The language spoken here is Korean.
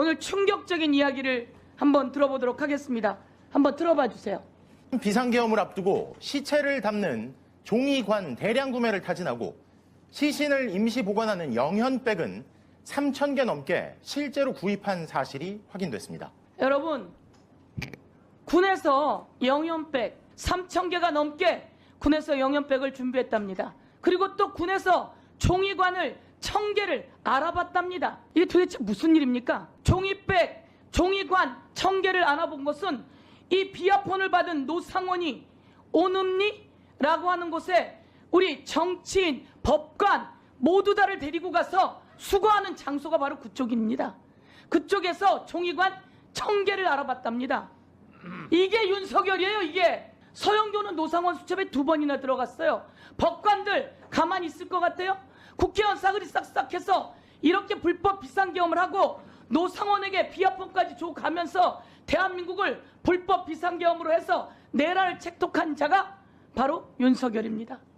오늘 충격적인 이야기를 한번 들어보도록 하겠습니다. 한번 들어봐 주세요. 비상계엄을 앞두고 시체를 담는 종이관 대량 구매를 타진하고 시신을 임시 보관하는 영현백은 3천 개 넘게 실제로 구입한 사실이 확인됐습니다. 여러분, 군에서 영연백 3천 개가 넘게 군에서 영연백을 준비했답니다. 그리고 또 군에서 종이관을 천 개를 알아봤답니다. 이게 도대체 무슨 일입니까? 종이백, 종이관 천 개를 알아본 것은 이 비아폰을 받은 노상원이 오는니라고 하는 곳에 우리 정치인, 법관 모두 다를 데리고 가서 수거하는 장소가 바로 그쪽입니다. 그쪽에서 종이관 천 개를 알아봤답니다. 이게 윤석열이에요, 이게. 서영교는 노상원 수첩에 두 번이나 들어갔어요. 법관들 가만히 있을 것 같아요? 국회의원 싸그리 싹싹해서 이렇게 불법 비상계엄을 하고 노상원에게 비아폰까지 주고 가면서 대한민국을 불법 비상계엄으로 해서 내란을 책독한 자가 바로 윤석열입니다.